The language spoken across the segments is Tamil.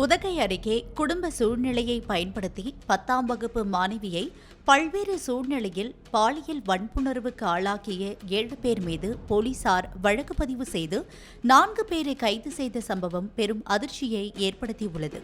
உதகை அருகே குடும்ப சூழ்நிலையை பயன்படுத்தி பத்தாம் வகுப்பு மாணவியை பல்வேறு சூழ்நிலையில் பாலியல் வன்புணர்வுக்கு ஆளாக்கிய ஏழு பேர் மீது போலீசார் வழக்கு பதிவு செய்து நான்கு பேரை கைது செய்த சம்பவம் பெரும் அதிர்ச்சியை ஏற்படுத்தியுள்ளது.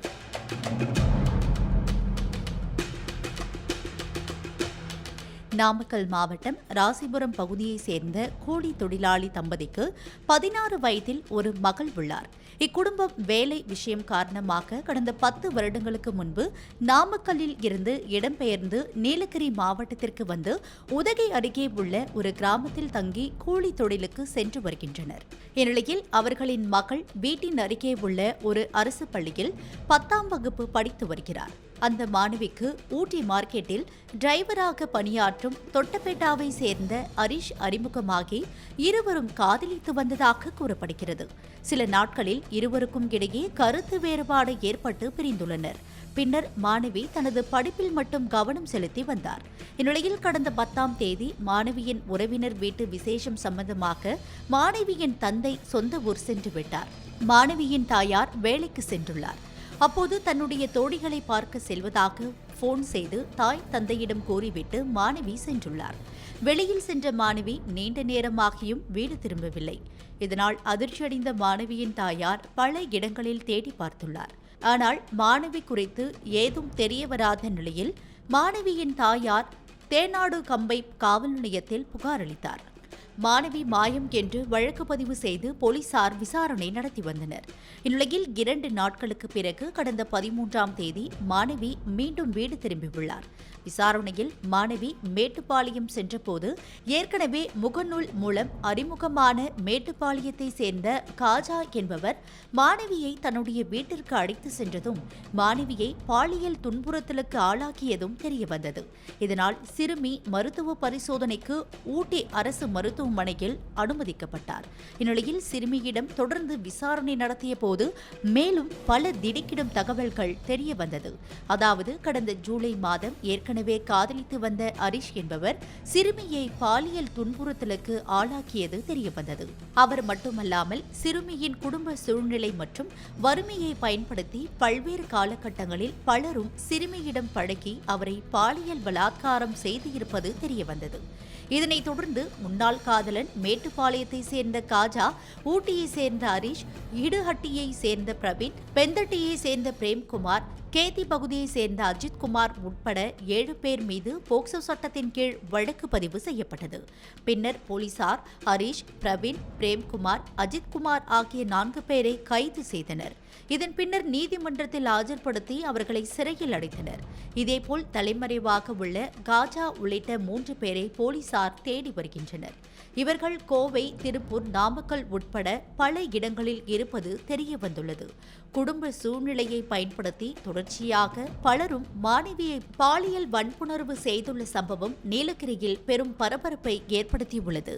நாமக்கல் மாவட்டம் ராசிபுரம் பகுதியைச் சேர்ந்த கூலி தொழிலாளி தம்பதிக்கு பதினாறு வயதில் ஒரு மகள் உள்ளார். இக்குடும்பம் வேலை விஷயம் காரணமாக கடந்த பத்து வருடங்களுக்கு முன்பு நாமக்கல்லில் இருந்து இடம்பெயர்ந்து நீலகிரி மாவட்டத்திற்கு வந்து உதகை அருகே உள்ள ஒரு கிராமத்தில் தங்கி கூலி தொழிலுக்கு சென்று வருகின்றனர். இந்நிலையில் அவர்களின் மகள் வீட்டின் அருகே உள்ள ஒரு அரசு பள்ளியில் பத்தாம் வகுப்பு படித்து வருகிறார். அந்த மாணவிக்கு ஊட்டி மார்க்கெட்டில் டிரைவராக பணியாற்றும் தொட்டபேட்டாவை சேர்ந்த ஹரிஷ் அறிமுகமாகி இருவரும் காதலித்து வந்ததாக கூறப்படுகிறது. சில நாட்களில் இருவருக்கும் இடையே கருத்து வேறுபாடு ஏற்பட்டு பிரிந்துள்ளனர். பின்னர் மாணவி தனது படிப்பில் மட்டும் கவனம் செலுத்தி வந்தார். இந்நிலையில் கடந்த பத்தாம் தேதி மாணவியின் உறவினர் வீட்டு விசேஷம் சம்பந்தமாக மாணவியின் தந்தை சொந்த ஊர் சென்று விட்டார். மாணவியின் தாயார் வேலைக்கு சென்றுள்ளார். அப்போது தன்னுடைய தோழிகளை பார்க்க செல்வதாக போன் செய்து தாய் தந்தையிடம் கூறிவிட்டு மாணவி சென்றுள்ளார். வெளியில் சென்ற மாணவி நீண்ட நேரமாகியும் வீடு திரும்பவில்லை. இதனால் அதிர்ச்சியடைந்த மாணவியின் தாயார் பல இடங்களில் தேடி பார்த்துள்ளார். ஆனால் மாணவி குறித்து ஏதும் தெரிய வராத நிலையில் மாணவியின் தாயார் தேனாடு கம்பை காவல் நிலையத்தில் புகாரளித்தார் மாணவி மாயம் என்று வழக்கு பதிவு செய்து போலீசார் விசாரணை நடத்தி வந்தனர். இந்நிலையில் இரண்டு நாட்களுக்கு பிறகு கடந்த பதிமூன்றாம் தேதி மாணவி மீண்டும் வீடு திரும்பியுள்ளார் விசாரணையில் மாணவி மேட்டுப்பாளையம் சென்றபோது ஏற்கனவே முகநூல் மூலம் அறிமுகமான மேட்டுப்பாளையத்தை சேர்ந்த காஜா என்பவர் மாணவியை தன்னுடைய வீட்டிற்கு அழைத்து சென்றதும் மாணவியை பாலியல் துன்புறுத்தலுக்கு ஆளாக்கியதும் தெரியவந்தது. இதனால் சிறுமி மருத்துவ பரிசோதனைக்கு ஊட்டி அரசு மருத்துவ மருத்துவமனையில் அனுமதிக்கப்பட்டார். இந்நிலையில் சிறுமியிடம் தொடர்ந்து விசாரணை நடத்திய போது மேலும் பல திடுக்கிடும் தகவல்கள் தெரிய வந்தது. அதாவது கடந்த ஜூலை மாதம் ஏற்கனவே காதலித்து வந்த ஹரிஷ் என்பவர் சிறுமியை பாலியல் துன்புறுத்தலுக்கு ஆளாக்கியது தெரியவந்தது அவர் மட்டுமல்லாமல் சிறுமியின் குடும்ப சூழ்நிலை மற்றும் வறுமையை பயன்படுத்தி பல்வேறு காலகட்டங்களில் பலரும் சிறுமியிடம் பழகி அவரை பாலியல் பலாத்காரம் செய்திருப்பது தெரியவந்தது இதனைத் தொடர்ந்து முன்னாள் காதலன் மேட்டுப்பாளையத்தை சேர்ந்த காஜா ஊட்டியை சேர்ந்த ஹரீஷ் இடுஹட்டியை சேர்ந்த பிரவீன் பெந்தட்டியை சேர்ந்த பிரேம்குமார் கேதி பகுதியைச் சேர்ந்த அஜித்குமார் உட்பட ஏழு பேர் மீது போக்சோ சட்டத்தின் கீழ் வழக்கு பதிவு செய்யப்பட்டது. பின்னர் போலீசார் ஹரீஷ் பிரவீன் பிரேம்குமார் அஜித்குமார் ஆகிய நான்கு பேரை கைது செய்தனர். இதன் பின்னர் நீதிமன்றத்தில் ஆஜர்படுத்தி அவர்களை சிறையில் அடைத்தனர். இதேபோல் தலைமறைவாக உள்ள காஜா உள்ளிட்ட மூன்று பேரை போலீசார் தேடி வருகின்றனர். இவர்கள் கோவை திருப்பூர் நாமக்கல் உட்பட பல இடங்களில் இருப்பது தெரியவந்துள்ளது. குடும்ப சூழ்நிலையை பயன்படுத்தி தொடர் தொடர்ச்சியாக பலரும் மாணவியை பாலியல் வன்புணர்வு செய்துள்ள சம்பவம் நீலகிரியில் பெரும் பரபரப்பை ஏற்படுத்தியுள்ளது.